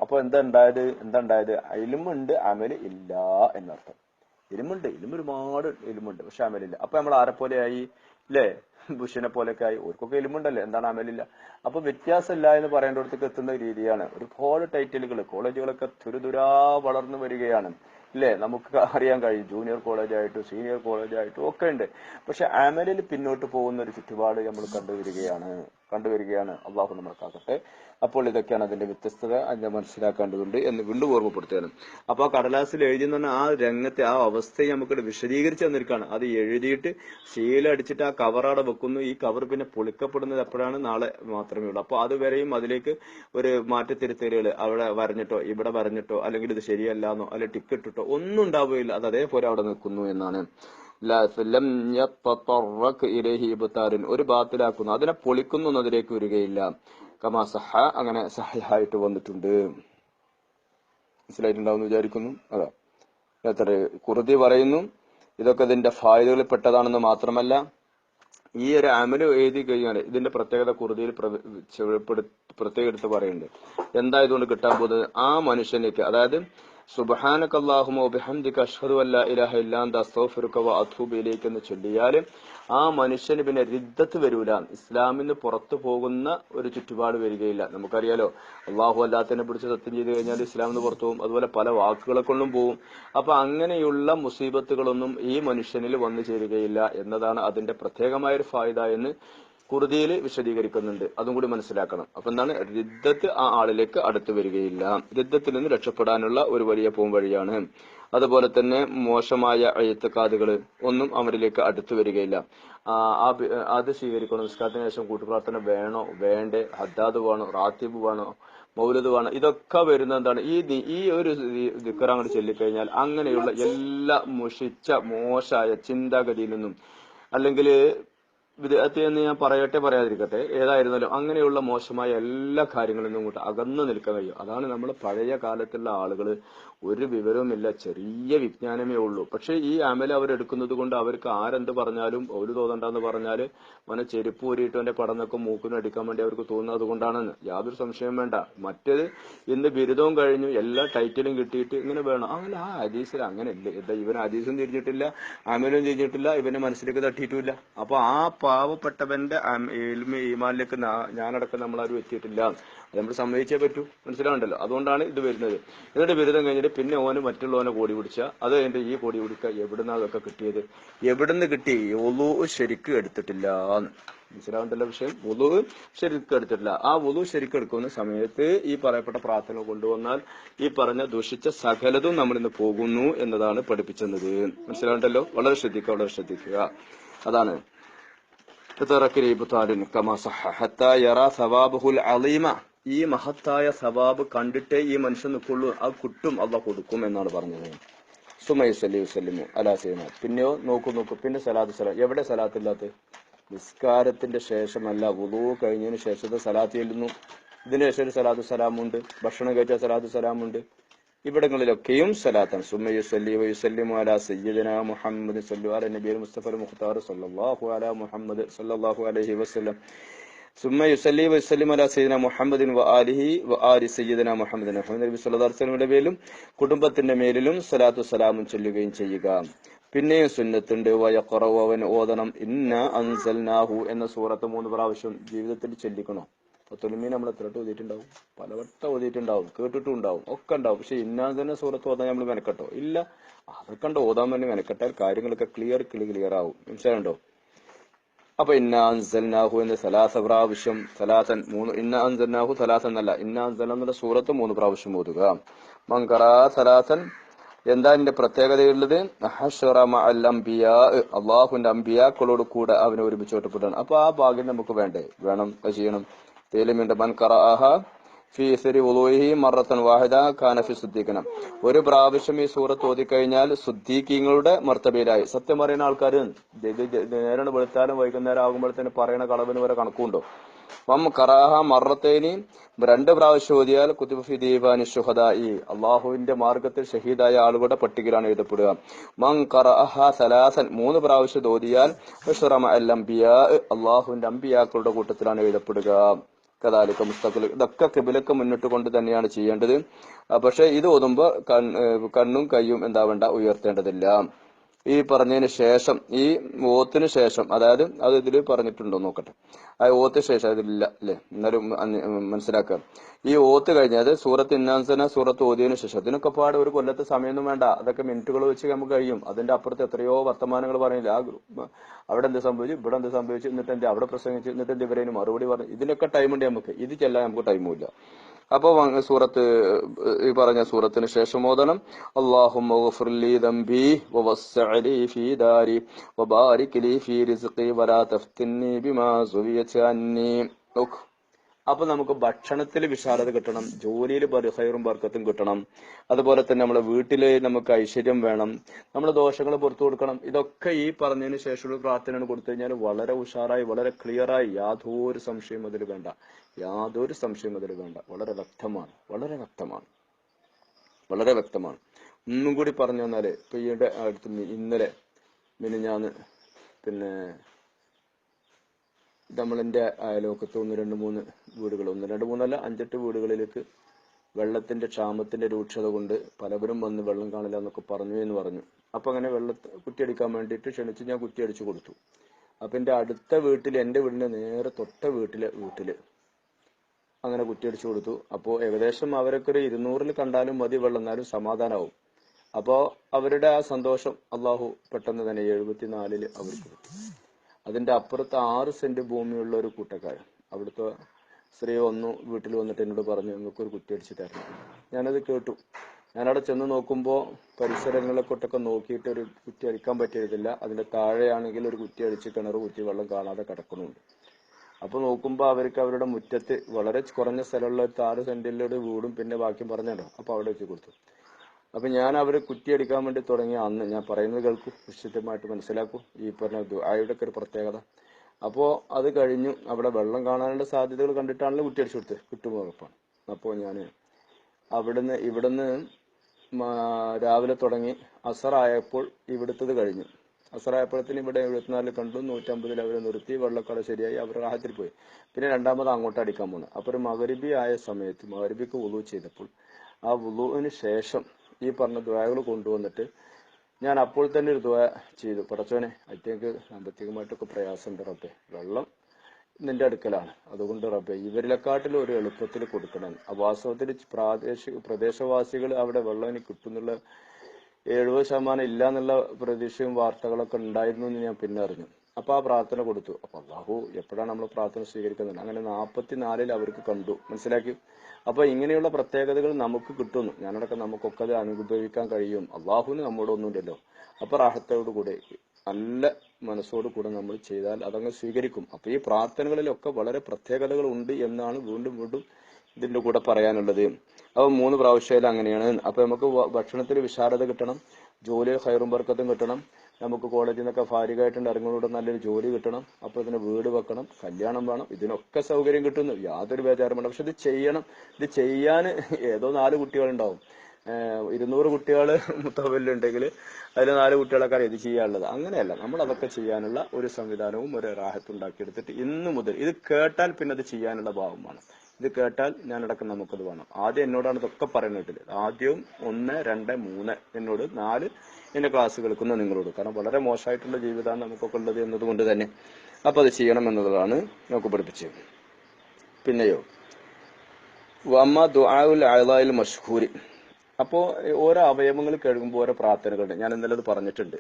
അപ്പൊ എന്താ ഉണ്ടായത്? എന്താ ഉണ്ടായത്? ഇലുമുണ്ട് അമൽ ഇല്ല എന്നർത്ഥം. ഇലുമുണ്ട് ഇലും ഒരുപാട് ഇലുമുണ്ട് പക്ഷെ അമലില്ല. അപ്പൊ നമ്മൾ ആരെ പോലെയായി അല്ലേ ബുഷിനെ പോലെയൊക്കെ ആയി. ഓർക്കൊക്കെ എലുമുണ്ടല്ലേ? എന്താണ് അമലില്ല? അപ്പൊ വ്യത്യാസമില്ല എന്ന് പറയേണ്ടടത്തേക്ക് എത്തുന്ന രീതിയാണ്. ഒരുപാട് ടൈറ്റിലുകൾ കോളേജുകളൊക്കെ തുരുതുരാ വളർന്നു വരികയാണ്. ഇല്ലേ നമുക്ക് അറിയാൻ കഴിയും. ജൂനിയർ കോളേജായിട്ടും സീനിയർ കോളേജായിട്ടും ഒക്കെ ഉണ്ട്. പക്ഷെ അമലിൽ പിന്നോട്ട് പോകുന്ന ഒരു ചുറ്റുപാട് നമ്മൾ കണ്ടുവരികയാണ് കണ്ടുവരികയാണ്. അള്ളാഹു നമ്മൾക്കാകട്ടെ. അപ്പോൾ ഇതൊക്കെയാണ് അതിന്റെ വ്യത്യസ്തത അതിനെ മനസ്സിലാക്കേണ്ടതുണ്ട് എന്ന് വീണ്ടും ഓർമ്മപ്പെടുത്തുകയാണ്. അപ്പൊ ആ കടലാസിൽ എഴുതി ആ രംഗത്തെ ആ അവസ്ഥയെ നമുക്ക് വിശദീകരിച്ച് തന്നിരിക്കുകയാണ്. അത് എഴുതിയിട്ട് ശീലടിച്ചിട്ട് ആ കവറവിടെ വെക്കുന്നു. ഈ കവർ പിന്നെ പൊളിക്കപ്പെടുന്നത് എപ്പോഴാണ്? നാളെ മാത്രമേ ഉള്ളൂ. അപ്പൊ അതുവരെയും അതിലേക്ക് ഒരു മാറ്റത്തിരുത്തലുകൾ അവിടെ വരഞ്ഞിട്ടോ ഇവിടെ വരഞ്ഞിട്ടോ അല്ലെങ്കിൽ ഇത് ശരിയല്ലാന്നോ അല്ലെങ്കിൽ ടിക്കറ്റ് ഇട്ടോ ഒന്നും ഉണ്ടാവുകയില്ല. അത് അതേപോലെ അവിടെ നിൽക്കുന്നു എന്നാണ്. ഒരു ബാത്തിലാക്കുന്നു. അതിനെ പൊളിക്കുന്നു എന്നതിലേക്ക് വരികയില്ല. കമാ സഹ അങ്ങനെ സഹായിട്ട് വന്നിട്ടുണ്ട്. മനസ്സിലായിട്ടുണ്ടാവും വിചാരിക്കുന്നു. അതാ. എത്ര കുറുതി പറയുന്നു. ഇതൊക്കെ ഇതിന്റെ ഫായലുകളിൽ പെട്ടതാണെന്ന് മാത്രമല്ല ഈ ഒരു അമൽ എഴുതി കഴിഞ്ഞാൽ ഇതിന്റെ പ്രത്യേകത കുറുതിയിൽ പ്രത്യേകം എടുത്ത് പറയുന്നുണ്ട് എന്താ ഇതുകൊണ്ട് കിട്ടാൻ പോകുന്നത്? ആ മനുഷ്യനിലേക്ക്. അതായത് സുബ്ഹാനക അല്ലാഹുമ്മ വബിഹംദിക അഷ്ഹദു അല്ല ഇലാഹ ഇല്ലാ അൻത അസ്തഗ്ഫിറുക വഅതൂബു ഇലൈക എന്ന് ചൊല്ലിയാൽ ആ മനുഷ്യന് പിന്നെ റിദ്ദത്ത് വരൂല. ഇസ്ലാമിന് പുറത്തു പോകുന്ന ഒരു ചുറ്റുപാട് വരികയില്ല. നമുക്കറിയാലോ അള്ളാഹു അല്ലാത്തതിനെ പിടിച്ച് സത്യം ചെയ്ത് കഴിഞ്ഞാൽ ഇസ്ലാമിന് പുറത്തു പോകും. അതുപോലെ പല വാക്കുകളെ കൊണ്ടും പോകും. അപ്പൊ അങ്ങനെയുള്ള മുസീബത്തുകളൊന്നും ഈ മനുഷ്യനിൽ വന്നു ചേരുകയില്ല എന്നതാണ് അതിന്റെ പ്രത്യേകമായ ഒരു ഫായുത എന്ന് കുറുതിയിൽ വിശദീകരിക്കുന്നുണ്ട്. അതും കൂടി മനസ്സിലാക്കണം. അപ്പൊ എന്താണ്? രുദ്ധത്ത് ആ ആളിലേക്ക് അടുത്തു വരികയില്ല. രുദ്ധത്തിൽ നിന്ന് രക്ഷപ്പെടാനുള്ള ഒരു വലിയ പോംവഴിയാണ് അതുപോലെ തന്നെ മോശമായ എഴുത്തുകാതുകൾ ഒന്നും അവരിലേക്ക് അടുത്തു വരികയില്ല. അത് സ്വീകരിക്കണം. നിസ്കാരത്തിന് ശേഷം കൂട്ടുപ്രാർത്ഥന വേണോ? വേണ്ടേ? ഹദ്ദാദ് വേണോ? റാത്തിബ് വേണോ? മൗലത് വേണം? ഇതൊക്കെ വരുന്ന എന്താണ്? ഈ ഈ ഒരു ദിക്കർ അങ്ങോട്ട് ചൊല്ലിക്കഴിഞ്ഞാൽ അങ്ങനെയുള്ള എല്ലാ മുഷിച്ച മോശമായ ചിന്താഗതിയിൽ നിന്നും അല്ലെങ്കിൽ വിദേഹത്തെ എന്ന് ഞാൻ പറയട്ടെ പറയാതിരിക്കട്ടെ. ഏതായിരുന്നാലും അങ്ങനെയുള്ള മോശമായ എല്ലാ കാര്യങ്ങളിൽ നിന്നും കൂട്ട് അകന്നു നിൽക്കാൻ കഴിയും. അതാണ് നമ്മൾ പഴയ കാലത്തുള്ള ആളുകൾ ഒരു വിവരവുമില്ല. ചെറിയ വിജ്ഞാനമേ ഉള്ളൂ. പക്ഷെ ഈ അമല അവരെടുക്കുന്നത് കൊണ്ട് അവർക്ക് ആരെന്ത് പറഞ്ഞാലും ഒരു തോന്നണ്ടെന്ന് പറഞ്ഞാൽ മന ചെരുപ്പ് ഊരിയിട്ട് എന്റെ പടന്നൊക്കെ മൂക്കിനും അടിക്കാൻ വേണ്ടി അവർക്ക് തോന്നുന്നത് കൊണ്ടാണെന്ന് യാതൊരു സംശയം വേണ്ട. മറ്റേത് ഇന്ന് ബിരുദവും കഴിഞ്ഞു എല്ലാ ടൈറ്റിലും കിട്ടിയിട്ട് ഇങ്ങനെ വേണം. അങ്ങനെ ആ അജീസിൽ അങ്ങനെ ഇല്ല എന്താ ഇവൻ അജീസും തിരിഞ്ഞിട്ടില്ല അമലും തിരിഞ്ഞിട്ടില്ല ഇവന്റെ മനസ്സിലേക്ക് തട്ടിയിട്ടില്ല അപ്പൊ ആ പാവപ്പെട്ടവന്റെ ഈമാലിലേക്ക് ഞാനടക്കം നമ്മളാരും എത്തിയിട്ടില്ല. അത് നമ്മൾ സമ്മതിച്ചേ പറ്റൂ. മനസ്സിലാവുണ്ടല്ലോ? അതുകൊണ്ടാണ് ഇത് വരുന്നത്. എന്നിട്ട് ബിരുദം കഴിഞ്ഞിട്ട് പിന്നെ ഓന് മറ്റുള്ളവനെ കോടി പിടിച്ച അത് കഴിഞ്ഞിട്ട് ഈ കോടി പിടിക്ക എവിടുന്ന അതൊക്കെ കിട്ടിയത് എവിടുന്ന് കിട്ടി ഒലു ശരിക്കും എടുത്തിട്ടില്ല മനസ്സിലാവുണ്ടല്ലോ വിഷയം വുളു ശരിക്കും എടുത്തിട്ടില്ല ആ വുളു ശരിക്കും എടുക്കുന്ന സമയത്ത് ഈ പറയപ്പെട്ട പ്രാർത്ഥന കൊണ്ടുവന്നാൽ ഈ പറഞ്ഞ ദുഷിച്ച സകലതും നമ്മൾ ഇന്ന് പോകുന്നു എന്നതാണ് പഠിപ്പിച്ചത് മനസ്സിലാവുണ്ടല്ലോ വളരെ ശ്രദ്ധിക്കുക വളരെ ശ്രദ്ധിക്കുക അതാണ് ترك إبطال كما صح حتى يرى ثوابه العظيم ഈ മഹത്തായ സവാബ് കണ്ടിട്ടേ ഈ മനുഷ്യൻ നിൽക്കുള്ളൂ. അത് കിട്ടും അല്ല കൊടുക്കും എന്നാണ് പറഞ്ഞത്. സുമൈ സല്ലി വസല്ലിമു അലാ സീന പിന്നെയോ നോക്കൂ നോക്കൂ. പിന്നെ സലാത്ത് സലാ. എവിടെ സലാത്ത് ഇല്ലാത്ത? നിസ്കാരത്തിന്റെ ശേഷമല്ല. വുളു കഴിഞ്ഞതിന് ശേഷത്തെ സലാത്ത് ചെല്ലുന്നു. ഇതിന് ശേഷം ഒരു സലാത്തു സലാമുണ്ട്. ഭക്ഷണം കഴിച്ച സലാത്തു സലാമുണ്ട്. ഇവിടങ്ങളിലൊക്കെയും സലാത്താണ്. സുമയു സല്ലി വയുസല്ലിമു അലാ സയ്യിദന മുഹമ്മദ് സല്ലു അല നബിയൽ മുസ്തഫ മുഖ്താർ സല്ലല്ലാഹു അല മുഹമ്മദ് സല്ലാഹു അലഹി വസല്ലം. സുമ്മ കുടുംബത്തിന്റെ മേലിലും സലാത്തു സലാമും ചൊല്ലുകയും ചെയ്യുക. പിന്നെയും സുന്നത്തുണ്ട്. വയഖറവ അവൻ ഓതണം. ഇന്ന അൻസൽനാഹു എന്ന സൂറത്ത് മൂന്ന് പ്രാവശ്യം ജീവിതത്തിൽ ചൊല്ലിക്കണം? പത്തൊലിമീൻ നമ്മൾ എത്ര വട്ടം ഓതിയിട്ടുണ്ടാവും? പലവട്ടം ഓതിയിട്ടുണ്ടാവും. കേട്ടിട്ടും ഉണ്ടാവും. ഒക്കെ ഉണ്ടാവും. പക്ഷെ ഇന്നാൻ തന്നെ സൂറത്ത് ഓതാൻ നമ്മൾ മെനക്കെട്ടോ? ഇല്ല. അതൊക്കെ ഓതാൻ വേണ്ടി മെനക്കെട്ടാൽ കാര്യങ്ങളൊക്കെ ക്ലിയർ ക്ലിയർ ആവും. മനസ്സിലാണ്ടോ അപ്പൊ ഇന്ന അൻസൽനാഹു എന്ന് സലാസ പ്രാവശ്യം സലാസൻ മൂന്ന് ഇന്ന അൻസൽനാഹു സലാസൻ എന്നല്ല ഇന്ന അൻസൽ എന്നുള്ള സൂറത്ത് മൂന്ന് പ്രാവശ്യം ഓതുക. മങ്കറ സലാസൻ എന്താ എന്റെ പ്രത്യേകതയുള്ളത്? അള്ളാഹുന്റെ അമ്പിയാക്കളോട് കൂടെ അവനെ ഒരുമിച്ച് ഒറ്റപ്പെട്ടാണ് അപ്പൊ ആ ഭാഗ്യം നമുക്ക് വേണ്ടേ? വേണം ചെയ്യണം. തേലിമിന്റെ മൻകറ ഫി ഒരു പ്രാവശ്യം ഈ സൂറത്ത് ഓതിക്കഴിഞ്ഞാൽ സുദ്ദീഖീങ്ങളുടെ മർത്തബയിലായി. സത്യം പറയുന്ന ആൾക്കാർ നേരം വെളുത്താലും വൈകുന്നേരം ആകുമ്പോഴത്തേന് പറയുന്ന കളവിന് വരെ കണക്കുണ്ടോ മം കറാഹ മറത്തേനി. രണ്ട് പ്രാവശ്യം ഓതിയാൽ കുത്തുബി ദീപാനി ഷുഹദായി അള്ളാഹുവിന്റെ മാർഗത്തിൽ ഷഹീദായ ആളുകളുടെ പട്ടികയിലാണ് എഴുതപ്പെടുക. മം കറാഹ സലാസൻ. മൂന്ന് പ്രാവശ്യം ഓതിയാൽ അൽ അള്ളാഹുവിന്റെ അമ്പിയാക്കളുടെ കൂട്ടത്തിലാണ് എഴുതപ്പെടുക. കദാലിക്ക മുസ്തഖിൽ ഇതൊക്കെ കിബിലക്ക് മുന്നിട്ട് കൊണ്ട് തന്നെയാണ് ചെയ്യേണ്ടത്. പക്ഷേ ഇത് ഓതുമ്പോ കൺ- ഏഹ് കണ്ണും കൈയും എന്താവേണ്ട ഉയർത്തേണ്ടതില്ല. ഈ പറഞ്ഞതിന് ശേഷം ഈ ഓത്തിന് ശേഷം അതായത് അത് ഇതിൽ പറഞ്ഞിട്ടുണ്ടോ നോക്കട്ടെ. ആ ഓത്തിന് ശേഷം അതിലില്ല അല്ലെ? എന്നാലും മനസ്സിലാക്കുക. ഈ ഓത്ത് കഴിഞ്ഞാൽ സൂറത്ത് ഇന്നാൻസന സൂറത്ത് ഓതിയതിനു ശേഷം അതിനൊക്കെ പാട് ഒരു കൊല്ലത്തെ സമയമൊന്നും വേണ്ട. അതൊക്കെ മിനിറ്റുകൾ വെച്ച് നമുക്ക് കഴിയും. അതിന്റെ അപ്പുറത്ത് എത്രയോ വർത്തമാനങ്ങൾ പറയില്ല ആ അവിടെ എന്ത് സംഭവിച്ചു? ഇവിടെ എന്ത് സംഭവിച്ചു? എന്നിട്ട് എന്ത് അവിടെ പ്രസംഗിച്ചു? എന്നിട്ട് എന്ത് ഇവരേനും മറുപടി പറഞ്ഞു? ഇതിനൊക്കെ ടൈമുണ്ട് നമുക്ക്. ഇത് ചെല്ലാൻ നമുക്ക് ടൈമുമില്ല അപ്പൊ വ- സൂറത്ത് ഈ പറഞ്ഞ സൂറത്തിന് ശേഷം ഓതണം. അന്നി. നോക്ക് അപ്പൊ നമുക്ക് ഭക്ഷണത്തിൽ വിശാലത കിട്ടണം ജോലിയിൽ ഹൈറും ബർക്കത്തും കിട്ടണം. അതുപോലെ തന്നെ നമ്മുടെ വീട്ടിൽ നമുക്ക് ഐശ്വര്യം വേണം നമ്മുടെ ദോഷങ്ങൾ പുറത്തു കൊടുക്കണം. ഇതൊക്കെ ഈ പറഞ്ഞതിന് ശേഷമുള്ള പ്രാർത്ഥനയാണ് കൊടുത്തു കഴിഞ്ഞാൽ വളരെ ഉഷാറായി വളരെ ക്ലിയറായി യാതൊരു സംശയം അതിൽ വേണ്ട. യാതൊരു സംശയം അതിൽ വേണ്ട. വളരെ വ്യക്തമാണ് വളരെ വ്യക്തമാണ്. വളരെ വ്യക്തമാണ്. ഒന്നും കൂടി പറഞ്ഞു തന്നാൽ ഇപ്പൊ ഈയുടെ അടുത്ത് ഇന്നലെ പിന്നെ ഞാൻ പിന്നെ നമ്മളെന്റെ അയലോക്കത്ത് ഒന്ന് രണ്ട് മൂന്ന് വീടുകൾ. ഒന്ന് രണ്ട് മൂന്നല്ല അഞ്ചെട്ട് വീടുകളിലേക്ക് വെള്ളത്തിന്റെ ക്ഷാമത്തിന്റെ രൂക്ഷത കൊണ്ട് പലവരും വന്ന് വെള്ളം കാണില്ല എന്നൊക്കെ പറഞ്ഞു എന്ന് പറഞ്ഞു. അപ്പൊ അങ്ങനെ വെള്ളത്തെ കുറ്റിയടിക്കാൻ വേണ്ടിയിട്ട് ക്ഷണിച്ച് ഞാൻ കുറ്റിയടിച്ചു കൊടുത്തു. അപ്പൊ എന്റെ അടുത്ത വീട്ടിൽ എന്റെ വീടിന്റെ നേരെ തൊട്ട വീട്ടിലെ വീട്ടിൽ അങ്ങനെ കുറ്റിയടിച്ചു കൊടുത്തു. അപ്പോൾ ഏകദേശം അവരൊക്കെ ഒരു ഇരുന്നൂറിൽ കണ്ടാലും മതി വെള്ളം എന്നാലും സമാധാനമാവും അപ്പോ അവരുടെ ആ സന്തോഷം അള്ളാഹു പെട്ടെന്ന് തന്നെ എഴുപത്തിനാലിൽ അവർക്ക് കിട്ടി അതിന്റെ അപ്പുറത്ത് ആറ് സെന്റ് ഭൂമിയുള്ള ഒരു കൂട്ടക്കാരൻ. അവിടുത്തെ സ്ത്രീ വന്നു വീട്ടിൽ വന്നിട്ട് എന്നോട് പറഞ്ഞു നിങ്ങൾക്ക് ഒരു കുറ്റിയടിച്ച് തരണം. ഞാനത് കേട്ടു. ഞാനവിടെ ചെന്ന് നോക്കുമ്പോൾ പരിസരങ്ങളെ കൊട്ടൊക്കെ നോക്കിയിട്ട് ഒരു കുറ്റി അടിക്കാൻ പറ്റിയതില്ല. അതിന്റെ താഴെയാണെങ്കിൽ ഒരു കുറ്റി അടിച്ച് കിണർ കുറ്റി വെള്ളം കാണാതെ കിടക്കുന്നുണ്ട്. അപ്പൊ നോക്കുമ്പോൾ അവർക്ക് അവരുടെ മുറ്റത്ത് വളരെ കുറഞ്ഞ സ്ഥലമുള്ള ആറ് സെന്റിലൊരു വീടും പിന്നെ ബാക്കി പറഞ്ഞല്ലോ. അപ്പൊ അവിടെ വെച്ച് കൊടുത്തു. അപ്പൊ ഞാൻ അവരെ കുറ്റിയടിക്കാൻ വേണ്ടി തുടങ്ങിയ അന്ന് ഞാൻ പറയുന്നത് കേൾക്കൂ വിശുദ്ധമായിട്ട് മനസ്സിലാക്കൂ. ഈ പറഞ്ഞ ദുആയുടെ ഒക്കെ ഒരു പ്രത്യേകത. അപ്പോ അത് കഴിഞ്ഞു. അവിടെ വെള്ളം കാണാനുള്ള സാധ്യതകൾ കണ്ടിട്ടാണല്ലോ കുറ്റിയടിച്ചു കൊടുത്തത്. കിട്ടുമ്പോഴപ്പാണ് ഉറപ്പാണ് അപ്പോ ഞാൻ അവിടുന്ന് ഇവിടുന്ന് രാവിലെ തുടങ്ങി. അസറായപ്പോൾ ഇവിടുത്തത് കഴിഞ്ഞു. അസറായപ്പോഴത്തേന് ഇവിടെ എഴുപത്തിനാലിൽ കണ്ടു. നൂറ്റമ്പതിൽ അവർ നിർത്തി. വെള്ളക്കട ശരിയായി. അവർ റാഹത്തിൽ പോയി. പിന്നെ രണ്ടാമത് അങ്ങോട്ട് അടിക്കാൻ പോന്നു. അപ്പൊ ഒരു മകരിബി ആയ സമയത്ത് മകരബിക്ക് ഉളു ചെയ്തപ്പോൾ ആ ഉളുവിന് ശേഷം ഈ പറഞ്ഞ ദ്വായകൾ കൊണ്ടുവന്നിട്ട് ഞാൻ അപ്പോൾ തന്നെ ഒരു ദ്വാ ചെയ്തു. പടച്ചോനെ അറ്റേക്ക് സാമ്പത്തികമായിട്ടൊക്കെ പ്രയാസമുണ്ട് റബ്ബെ. വെള്ളം നിന്റെ അടുക്കലാണ്. അതുകൊണ്ട് റബ്ബെ ഇവരിലെക്കാട്ടിലും ഒരു എളുപ്പത്തിൽ കൊടുക്കണം. വാസ്തവത്തിൽ പ്രാദേശിക പ്രദേശവാസികൾ അവിടെ വെള്ളം ഇനി കിട്ടുന്നുള്ള എഴുപത് ശതമാനം ഇല്ല എന്നുള്ള പ്രതീക്ഷയും വാർത്തകളൊക്കെ ഉണ്ടായിരുന്നു എന്ന് ഞാൻ പിന്നെ അറിഞ്ഞു. അപ്പൊ ആ പ്രാർത്ഥന കൊടുത്തു. അപ്പൊ അള്ളാഹു എപ്പോഴാണ് നമ്മൾ പ്രാർത്ഥന സ്വീകരിക്കുന്നത്? അങ്ങനെ നാൽപ്പത്തിനാലിൽ അവർക്ക് കണ്ടു. മനസ്സിലാക്കി? അപ്പൊ ഇങ്ങനെയുള്ള പ്രത്യേകതകൾ നമുക്ക് കിട്ടുന്നു. ഞാനടക്കം നമുക്കൊക്കെ അത് അനുഭവിക്കാൻ കഴിയും. അള്ളാഹുവിന് നമ്മോട് ഒന്നുമില്ലല്ലോ അപ്പൊ റാഹത്തോടു കൂടെ നല്ല മനസ്സോടു കൂടെ നമ്മൾ ചെയ്താൽ അതങ്ങ് സ്വീകരിക്കും. അപ്പൊ ഈ പ്രാർത്ഥനകളിലൊക്കെ വളരെ പ്രത്യേകതകൾ ഉണ്ട് എന്നാണ് വീണ്ടും വീണ്ടും ഇതിന്റെ കൂടെ പറയാനുള്ളത്. അപ്പൊ മൂന്ന് പ്രാവശ്യം അങ്ങനെയാണ്. അപ്പൊ നമുക്ക് ഭക്ഷണത്തിൽ വിശാലത കിട്ടണം. ജോലിയിൽ ഹൈറും ബർക്കത്തും കിട്ടണം. നമുക്ക് കോളേജിൽ നിന്നൊക്കെ ഭാരികമായിട്ടുണ്ട്. ഇറങ്ങുന്നതോടെ നല്ലൊരു ജോലി കിട്ടണം. അപ്പൊ ഇതിന് വീട് വെക്കണം. കല്യാണം വേണം. ഇതിനൊക്കെ സൗകര്യം കിട്ടുന്നു. യാതൊരു ബേജാറും വേണ്ട. പക്ഷെ ഇത് ചെയ്യണം. ഇത് ചെയ്യാൻ ഏതോ നാല് കുട്ടികളുണ്ടാവും. ഇരുന്നൂറ് കുട്ടികൾ മുത്തവല്ലുണ്ടെങ്കിൽ അതിൽ നാല് കുട്ടികളൊക്കെ ഇത് ചെയ്യാനുള്ളത്. അങ്ങനെയല്ല. നമ്മൾ അതൊക്കെ ചെയ്യാനുള്ള ഒരു സംവിധാനവും ഒരു റാഹത്തും ഉണ്ടാക്കിയെടുത്തിട്ട് ഇന്ന് മുതൽ ഇത് കേട്ടാൽ പിന്നെ അത് ചെയ്യാനുള്ള ഭാവം വേണം ഇത് കേട്ടാൽ ഞാനടക്കം നമുക്കത് വേണം. ആദ്യം എന്നോടാണ് ഇതൊക്കെ പറയുന്നത് ആദ്യവും ഒന്ന് രണ്ട് മൂന്ന് എന്നോട് നാല് എന്റെ ക്ലാസ് കേൾക്കുന്ന നിങ്ങളോട്. കാരണം വളരെ മോശമായിട്ടുള്ള ജീവിതമാണ് നമുക്കൊക്കെ ഉള്ളത് എന്നതുകൊണ്ട് തന്നെ. അപ്പൊ അത് ചെയ്യണം എന്നുള്ളതാണ് നമുക്ക് പഠിപ്പിച്ചത്. പിന്നെയോ? വമ്മ ദുആഉൽ അഅ്ലായിൽ മഷ്ഹൂരി അപ്പോ ഓരോ അവയവങ്ങൾ കഴുകുമ്പോൾ ഓരോ പ്രാർത്ഥനകളുണ്ട് ഞാൻ ഇന്നലെ അത് പറഞ്ഞിട്ടുണ്ട്.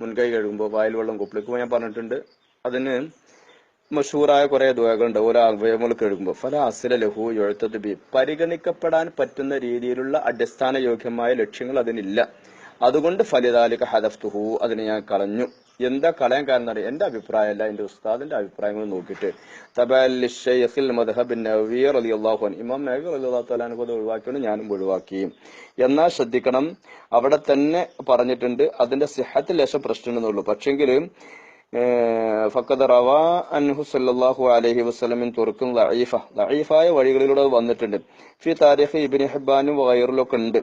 മുൻകൈ കഴുകുമ്പോൾ വായിൽ വെള്ളം കുപ്പിളിക്കുമ്പോൾ ഞാൻ പറഞ്ഞിട്ടുണ്ട്. അതിന് മഷൂറായ കുറെ ദുആകളുണ്ട്. ഓരോ അവയവങ്ങൾ കഴുകുമ്പോൾ. ഫല അസില ലഹു എഴുത്തത് ബി പരിഗണിക്കപ്പെടാൻ പറ്റുന്ന രീതിയിലുള്ള അടിസ്ഥാന യോഗ്യമായ ലക്ഷ്യങ്ങൾ അതിനില്ല. അതുകൊണ്ട് ഫലിതാലിക ഹദഫ്തുഹു. അതിനെ ഞാൻ കളഞ്ഞു. എന്താ കളയാൻ കാരണം അറിയാം. എന്റെ അഭിപ്രായമല്ല എന്റെ ഉസ്താദിന്റെ അഭിപ്രായങ്ങൾ നോക്കിയിട്ട്. ഇമാം തആല അൻഹു അത് ഒഴിവാക്കിയാണ് ഞാനും ഒഴിവാക്കി. എന്നാൽ ശ്രദ്ധിക്കണം. അവിടെ തന്നെ പറഞ്ഞിട്ടുണ്ട് അതിന്റെ സിഹത്തിൽ ലേശം പ്രശ്നമുണ്ടെന്നുള്ളൂ പക്ഷെങ്കിൽ അൻഹു ലഈഫായ വഴികളിലൂടെ വന്നിട്ടുണ്ട്. ഫി താരിഖ് ഇബ്നു ഹബാനും വൈറിലൊക്കെ ഉണ്ട്.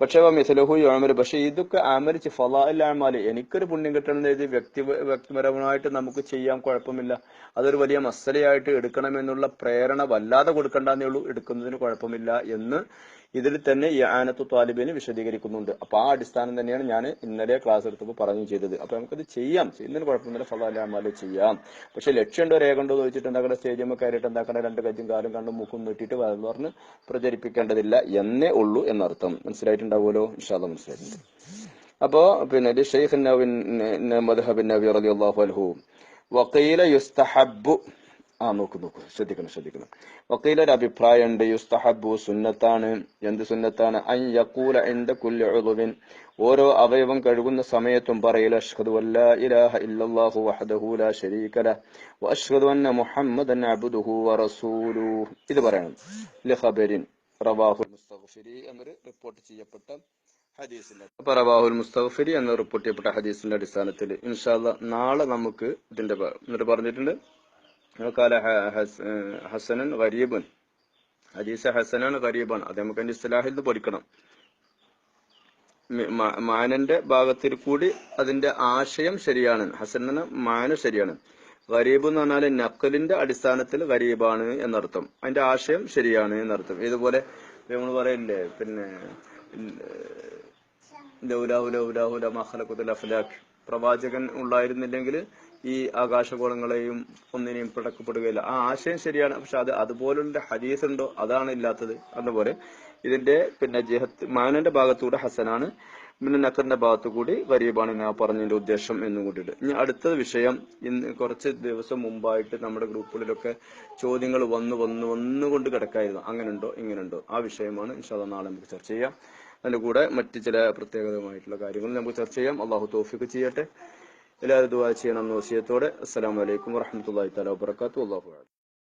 പക്ഷെ മിസലഹു യോമർ പക്ഷെ ഇതൊക്കെ ആമരിച്ച് ഫലാൽ അമാൽ എനിക്കൊരു പുണ്യം കിട്ടണം എന്ന് വ്യക്തി വ്യക്തിപരമായിട്ട് നമുക്ക് ചെയ്യാൻ കുഴപ്പമില്ല. അതൊരു വലിയ മസലയായിട്ട് എടുക്കണമെന്നുള്ള പ്രേരണ വല്ലാതെ കൊടുക്കണ്ടെന്നേ ഉള്ളൂ. എടുക്കുന്നതിന് കുഴപ്പമില്ല എന്ന് ഇതിൽ തന്നെ ഈ ആനത്തു താലിബിന് വിശദീകരിക്കുന്നുണ്ട്. അപ്പൊ ആ അടിസ്ഥാനം തന്നെയാണ് ഞാൻ ഇന്നലെ ക്ലാസ് എടുത്തപ്പോൾ പറഞ്ഞു ചെയ്തത്. അപ്പൊ നമുക്കത് ചെയ്യാം. ചെയ്യുന്നതിന് കുഴപ്പമൊന്നുമില്ല. ഫലാൽ അമാൽ ചെയ്യാം. പക്ഷെ ലക്ഷ്യമുണ്ടോ രേഖണ്ടോ ചോദിച്ചിട്ട് എന്താക്കണ സ്റ്റേജിയമ്മ കയറിയിട്ട് എന്താക്കണ രണ്ട് കജ്ജും കാലും കണ്ടും മൂക്കും നീട്ടിയിട്ട് പറഞ്ഞ് പ്രചരിപ്പിക്കേണ്ടതില്ല എന്നേ ഉള്ളൂ എന്നർത്ഥം. മനസ്സിലായിട്ടുണ്ടാവുമല്ലോ? ഇൻഷാല്ല മനസ്സിലായിട്ടുണ്ട്. അപ്പോ പിന്നെ ഷെയ്ഖ് നവിൻ മദ്ഹബിൻ നബി റളിയല്ലാഹു അൻഹു. വഖീല യുസ്തഹബ്ബു ആ നോക്കൂ നോക്കൂ. ശ്രദ്ധിക്കണം ശ്രദ്ധിക്കണം. വക്കീല ഒരു അഭിപ്രായം ഉണ്ട് യുസ്തഹബു സുന്നത്താണ്. എന്ത് സുന്നത്താണ്? അൻ യക്കൂല എന്റെ കുല്യ ഉളുവിൻ. ഓരോ അവയവം കഴുകുന്ന സമയത്തും പറയൽ അഷ്ഹദു അല്ലാ ഇലാഹ ഇല്ലല്ലാഹു വഹദഹു ലാ ശരീക ലഹ് വഅഷ്ഹദു അന്ന മുഹമ്മദൻ അബ്ദുഹു വറസൂലുഹു ഇത് പറയണം. ലഖബരിൻ റവാഹുൽ മുസ്തഗ്ഫിരി എന്നൊരു റിപ്പോർട്ട് ചെയ്യപ്പെട്ട ഹദീസിന്റെ റവാഹുൽ മുസ്തഗ്ഫിരി എന്ന റിപ്പോർട്ട് ചെയ്യപ്പെട്ട ഹദീസിന്റെ അടിസ്ഥാനത്തിൽ ഇൻഷാല്ല നാളെ നമുക്ക് ഇതിന്റെ എന്നിട്ട് പറഞ്ഞിട്ടുണ്ട്. قال ح- حس- ഹസനൻ ഗരീബൻ ഹദീസ് ഹസനാണ് ഗരീബാണ് അത് നമുക്ക് അതിന്റെ ഇസ്ലാഹിൽ നിന്ന് പഠിക്കണം മി- മ- മാനന്റെ ഭാഗത്തിൽ കൂടി അതിന്റെ ആശയം ശരിയാണ് ഹസനന് മാന ശരിയാണ് ഗരീബ് എന്ന് പറഞ്ഞാൽ നക്കലിന്റെ അടിസ്ഥാനത്തിൽ ഗരീബാണ് എന്നർത്ഥം അതിന്റെ ആശയം ശരിയാണ് എന്നർത്ഥം ഇതുപോലെ നമ്മൾ പറയില്ലേ പിന്നെ ലൗലാഹു ലൗലാഹു ലമാ ഖലഖത്തുൽ അഫ്ലാഖ് പ്രവാചകൻ ഉണ്ടായിരുന്നില്ലെങ്കിൽ ഈ ആകാശഗോളങ്ങളെയും ഒന്നിനെയും പിടക്കപ്പെടുകയില്ല. ആ ആശയം ശരിയാണ്. പക്ഷെ അത് അതുപോലുള്ള ഹദീസ് ഉണ്ടോ? അതാണ് ഇല്ലാത്തത്. അതുപോലെ ഇതിന്റെ പിന്നെ ജഹത്ത് മാനന്റെ ഭാഗത്തൂടെ ഹസനാണ്. പിന്നെ നക്കറിന്റെ ഭാഗത്തു കൂടി വരീബാണ് ഞാൻ പറഞ്ഞതിന്റെ ഉദ്ദേശം എന്നും കൂട്ടിയിട്ട് ഇനി അടുത്ത വിഷയം ഇന്ന് കുറച്ച് ദിവസം മുമ്പായിട്ട് നമ്മുടെ ഗ്രൂപ്പുകളിലൊക്കെ ചോദ്യങ്ങൾ വന്നു വന്നു വന്നുകൊണ്ട് കിടക്കായിരുന്നു. അങ്ങനെയുണ്ടോ ഇങ്ങനെയുണ്ടോ ആ വിഷയമാണ് ഇൻഷാല്ല നാളെ നമുക്ക് ചർച്ച ചെയ്യാം. അതിന്റെ കൂടെ മറ്റ് ചില പ്രത്യേകതമായിട്ടുള്ള കാര്യങ്ങൾ നമുക്ക് ചർച്ച ചെയ്യാം. അള്ളാഹു തോഫിക്ക് ചെയ്യട്ടെ. എല്ലാവരും ദുവാ ചെയ്യണം എന്ന വസിയത്തോടെ. അസ്സലാമലൈക്കും വറഹമത്തല്ലാഹി തല വാബർക്കാത്തു അള്ളാഹു